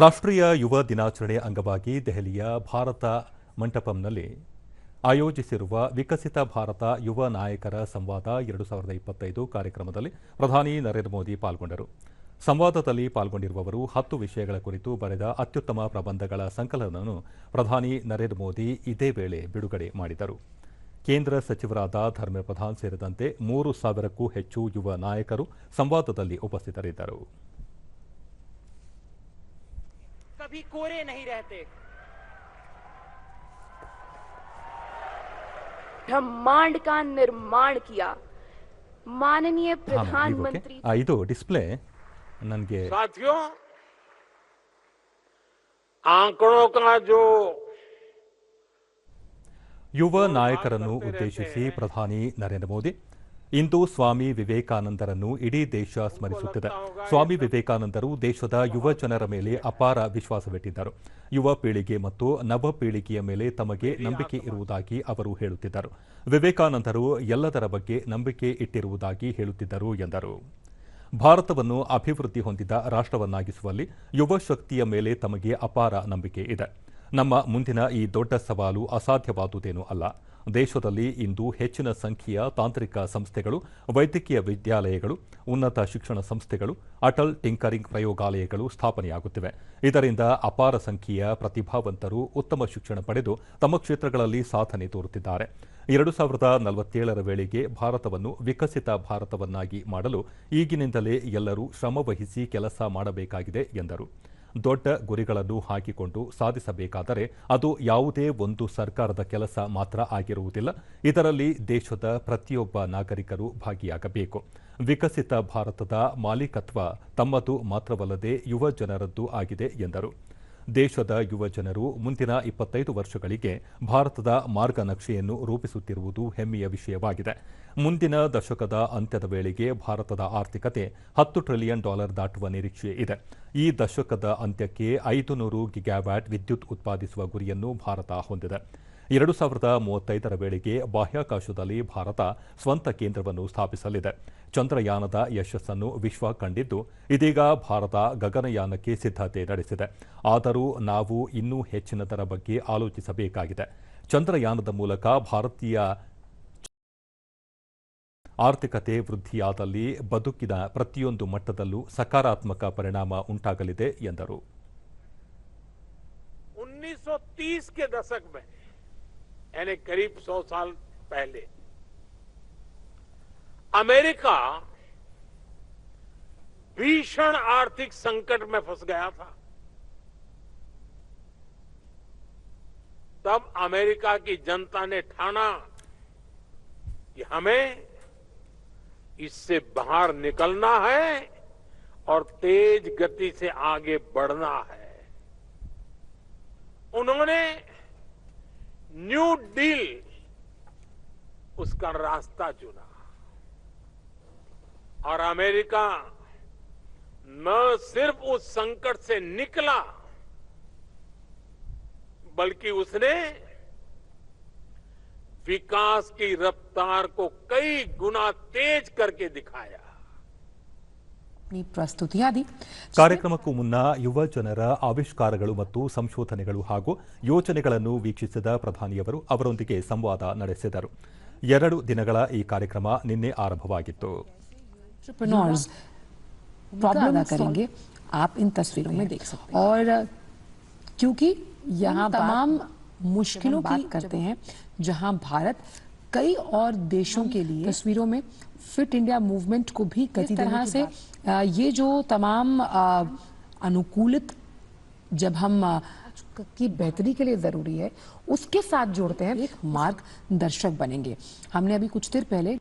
ರಾಷ್ಟ್ರೀಯ ಯುವ ದಿನಾಚರಣೆ ಅಂಗವಾಗಿ ದೆಹಲಿಯ ಭಾರತ ಮಂಟಪಂನಲ್ಲಿ ಆಯೋಜಿಸಿರುವ ವಿಕಸಿತ ಭಾರತ ಯುವ ನಾಯಕರ ಸಂವಾದ ಎರಡು ಸಾವಿರದ ಇಪ್ಪತ್ತೈದು ಕಾರ್ಯಕ್ರಮದಲ್ಲಿ ಪ್ರಧಾನಿ ನರೇಂದ್ರ ಮೋದಿ ಪಾಲ್ಗೊಂಡರು. ಸಂವಾದದಲ್ಲಿ ಪಾಲ್ಗೊಂಡಿರುವವರು ಹತ್ತು ವಿಷಯಗಳ ಕುರಿತು ಬರೆದ ಅತ್ಯುತ್ತಮ ಪ್ರಬಂಧಗಳ ಸಂಕಲನವನ್ನು ಪ್ರಧಾನಿ ನರೇಂದ್ರ ಮೋದಿ ಇದೇ ವೇಳೆ ಬಿಡುಗಡೆ ಮಾಡಿದರು. ಕೇಂದ್ರ ಸಚಿವರಾದ ಧರ್ಮೇಂದ್ರ ಪ್ರಧಾನ್ ಸೇರಿದಂತೆ ಮೂರು ಸಾವಿರಕ್ಕೂ ಹೆಚ್ಚು ಯುವ ನಾಯಕರು ಸಂವಾದದಲ್ಲಿ ಉಪಸ್ಥಿತರಿದ್ದರು. कभी कोरे नहीं रहते ब्रह्मांड का निर्माण किया माननीय ಹಾ, ಈಗ ಓಕೆ. प्रधानमंत्री ಆ, ಇದು ಡಿಸ್ಪ್ಲೇ ನನಗೆ साथियों आंकड़ों का जो ಯುವ ನಾಯಕರನ್ನು ಉದ್ದೇಶಿಸಿ ಪ್ರಧಾನಿ ನರೇಂದ್ರ ಮೋದಿ ಇಂದು ಸ್ವಾಮಿ ವಿವೇಕಾನಂದರನ್ನು ಇಡೀ ದೇಶ ಸ್ಮರಿಸುತ್ತಿದೆ. ಸ್ವಾಮಿ ವಿವೇಕಾನಂದರು ದೇಶದ ಯುವ ಜನರ ಮೇಲೆ ಅಪಾರ ವಿಶ್ವಾಸವಿಟ್ಟಿದ್ದರು ಯುವ ಪೀಳಿಗೆ ಮತ್ತು ನವ ಪೀಳಿಗೆಯ ಮೇಲೆ ತಮಗೆ ನಂಬಿಕೆ ಇರುವುದಾಗಿ ಅವರು ಹೇಳುತ್ತಿದ್ದರು. ವಿವೇಕಾನಂದರು ಎಲ್ಲದರ ಬಗ್ಗೆ ನಂಬಿಕೆ ಇಟ್ಟಿರುವುದಾಗಿ ಹೇಳುತ್ತಿದ್ದರು ಎಂದರು. ಭಾರತವನ್ನು ಅಭಿವೃದ್ಧಿ ಹೊಂದಿದ ರಾಷ್ಟ್ರವನ್ನಾಗಿಸುವಲ್ಲಿ ಯುವ ಶಕ್ತಿಯ ಮೇಲೆ ತಮಗೆ ಅಪಾರ ನಂಬಿಕೆ ಇದೆ. ನಮ್ಮ ಮುಂದಿನ ಈ ದೊಡ್ಡ ಸವಾಲು ಅಸಾಧ್ಯವಾದುದೇನೂ ಅಲ್ಲ. ದೇಶದಲ್ಲಿ ಇಂದು ಹೆಚ್ಚಿನ ಸಂಖ್ಯೆಯ ತಾಂತ್ರಿಕ ಸಂಸ್ಥೆಗಳು, ವೈದ್ಯಕೀಯ ವಿದ್ಯಾಲಯಗಳು, ಉನ್ನತ ಶಿಕ್ಷಣ ಸಂಸ್ಥೆಗಳು, ಅಟಲ್ ಟಿಂಕರಿಂಗ್ ಪ್ರಯೋಗಾಲಯಗಳು ಸ್ಥಾಪನೆಯಾಗುತ್ತಿವೆ. ಇದರಿಂದ ಅಪಾರ ಸಂಖ್ಯೆಯ ಪ್ರತಿಭಾವಂತರು ಉತ್ತಮ ಶಿಕ್ಷಣ ಪಡೆದು ತಮ್ಮ ಕ್ಷೇತ್ರಗಳಲ್ಲಿ ಸಾಧನೆ ತೋರುತ್ತಿದ್ದಾರೆ. ಎರಡು ಸಾವಿರದ ನಲವತ್ತೇಳರ ವೇಳೆಗೆ ಭಾರತವನ್ನು ವಿಕಸಿತ ಭಾರತವನ್ನಾಗಿ ಮಾಡಲು ಈಗಿನಿಂದಲೇ ಎಲ್ಲರೂ ಶ್ರಮವಹಿಸಿ ಕೆಲಸ ಮಾಡಬೇಕಾಗಿದೆ ಎಂದರು. ದೊಡ್ಡ ಗುರಿಗಳನ್ನು ಹಾಕಿಕೊಂಡು ಸಾಧಿಸಬೇಕಾದರೆ ಅದು ಯಾವುದೇ ಒಂದು ಸರ್ಕಾರದ ಕೆಲಸ ಮಾತ್ರ ಆಗಿರುವುದಿಲ್ಲ. ಇದರಲ್ಲಿ ದೇಶದ ಪ್ರತಿಯೊಬ್ಬ ನಾಗರಿಕರು ಭಾಗಿಯಾಗಬೇಕು. ವಿಕಸಿತ ಭಾರತದ ಮಾಲೀಕತ್ವ ತಮ್ಮದು ಮಾತ್ರವಲ್ಲದೆ ಯುವ ಜನರದ್ದು ಆಗಿದೆ ಎಂದರು. ದೇಶದ ಯುವ ಜನರು ಮುಂದಿನ ಇಪ್ಪತ್ತೈದು ವರ್ಷಗಳಿಗೆ ಭಾರತದ ಮಾರ್ಗನಕ್ಷೆಯನ್ನು ರೂಪಿಸುತ್ತಿರುವುದು ಹೆಮ್ಮೆಯ ವಿಷಯವಾಗಿದೆ. ಮುಂದಿನ ದಶಕದ ಅಂತ್ಯದ ವೇಳೆಗೆ ಭಾರತದ ಆರ್ಥಿಕತೆ ಹತ್ತು ಟ್ರಿಲಿಯನ್ ಡಾಲರ್ ದಾಟುವ ನಿರೀಕ್ಷೆ ಇದೆ. ಈ ದಶಕದ ಅಂತ್ಯಕ್ಕೆ ಐದು ನೂರು ವಿದ್ಯುತ್ ಉತ್ಪಾದಿಸುವ ಗುರಿಯನ್ನು ಭಾರತ ಹೊಂದಿದೆ. ಎರಡು ಸಾವಿರದ ಮೂವತ್ತೈದರ ವೇಳೆಗೆ ಬಾಹ್ಯಾಕಾಶದಲ್ಲಿ ಭಾರತ ಸ್ವಂತ ಕೇಂದ್ರವನ್ನು ಸ್ಥಾಪಿಸಲಿದೆ ಚಂದ್ರಯಾನದ ಯಶಸ್ಸನ್ನು ವಿಶ್ವ ಕಂಡಿದ್ದು ಇದೀಗ ಭಾರತ ಗಗನಯಾನಕ್ಕೆ ಸಿದ್ಧತೆ ನಡೆಸಿದೆ ಆದರೂ ನಾವು ಇನ್ನೂ ಹೆಚ್ಚಿನದರ ಬಗ್ಗೆ ಆಲೋಚಿಸಬೇಕಾಗಿದೆ ಚಂದ್ರಯಾನದ ಮೂಲಕ ಭಾರತೀಯ ಆರ್ಥಿಕತೆ ವೃದ್ಧಿಯಾದಲ್ಲಿ ಬದುಕಿನ ಪ್ರತಿಯೊಂದು ಮಟ್ಟದಲ್ಲೂ ಸಕಾರಾತ್ಮಕ ಪರಿಣಾಮ ಉಂಟಾಗಲಿದೆ ಎಂದರು 1930 के दशक में यानी करीब 100 साल पहले। अमेरिका भीषण आर्थिक संकट में फंस गया था। तब अमेरिका की जनता ने ठाना कि हमें इससे बाहर निकलना है और तेज गति से आगे बढ़ना है। उन्होंने न्यू डील, उसका रास्ता चुना। और अमेरिका न सिर्फ़ उस संकट से निकला, बल्कि उसने विकास की रफ्तार को कई गुना तेज करके दिखाया। अपनी प्रस्तुतियां दी ಕಾರ್ಯಕ್ರಮಕ್ಕೂ ಮುನ್ನ ಯುವ ಜನರ ಆವಿಷ್ಕಾರಗಳು ಮತ್ತು ಸಂಶೋಧನೆಗಳು ಹಾಗೂ ಯೋಜನೆಗಳನ್ನು ವೀಕ್ಷಿಸಿದ ಪ್ರಧಾನಿಯವರು ಅವರೊಂದಿಗೆ ಸಂವಾದ ನಡೆಸಿದರು ಎರಡು ದಿನಗಳ ಈ ಕಾರ್ಯಕ್ರಮ ನಿನ್ನೆ ಆರಂಭವಾಗಿತ್ತು एंटरप्रेन्योर्स प्रॉब्लम अदा करेंगे आप इन तस्वीरों में देख सकते हैं और क्योंकि यहाँ तमाम मुश्किलों की बात करते हैं जहाँ भारत कई और देशों के लिए तस्वीरों में फिट इंडिया मूवमेंट को भी गति तरह से ये जो तमाम अनुकूलित जब हम की बेहतरी के लिए ज़रूरी है उसके साथ जोड़ते हैं एक मार्गदर्शक बनेंगे। हमने अभी कुछ देर पहले